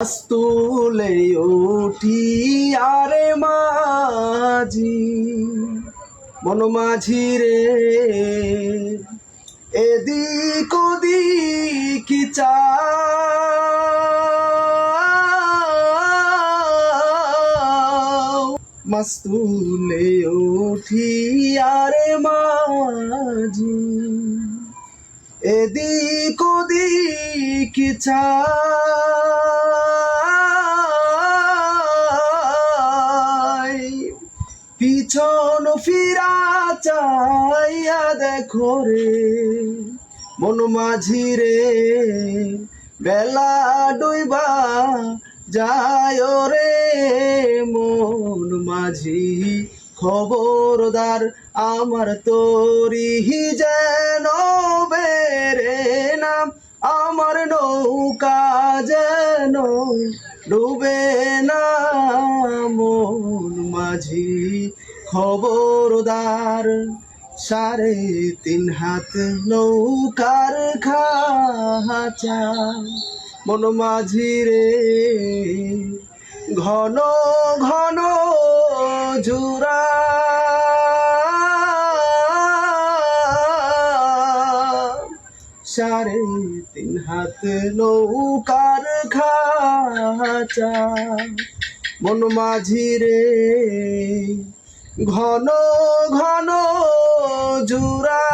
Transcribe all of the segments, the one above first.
তুলে উঠি, আরে মাঝি, মন মাঝি রে। এদিক ওদিক চাও মাস্তুলে উঠি, আরে মাঝি, এদিক ওদিক চাই পিছন ফিরা চাইয়া দেখো রে, মন মাঝি রে, বেলা ডুইবা যায় রে। মন মাঝি খবরদার আমার তোরি যেন বেরে নাম আমার নৌকা যেন ডুবে না। মন মাঝি খবরদার, সাড়ে তিন হাত নৌকার খাচা। মন মাঝি রে, ঘন ঘন জুরা সাড়ে তিন হাত নৌকার খাচা। মন মাঝি রে। ঘন ঘন জুরা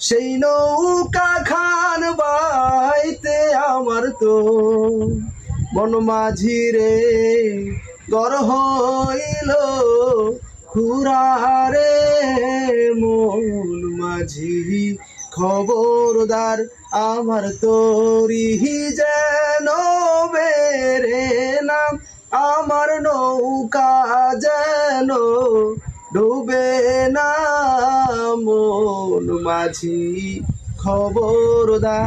সেই নৌকা খান বাইতে আমার তো মন মাঝি রে। গর হইল খুরারে মন মাঝি। খবরদার আমার তরি যেন বেরে নাম আমার নৌকা যেন ডুবে না মন মাঝি খবরদার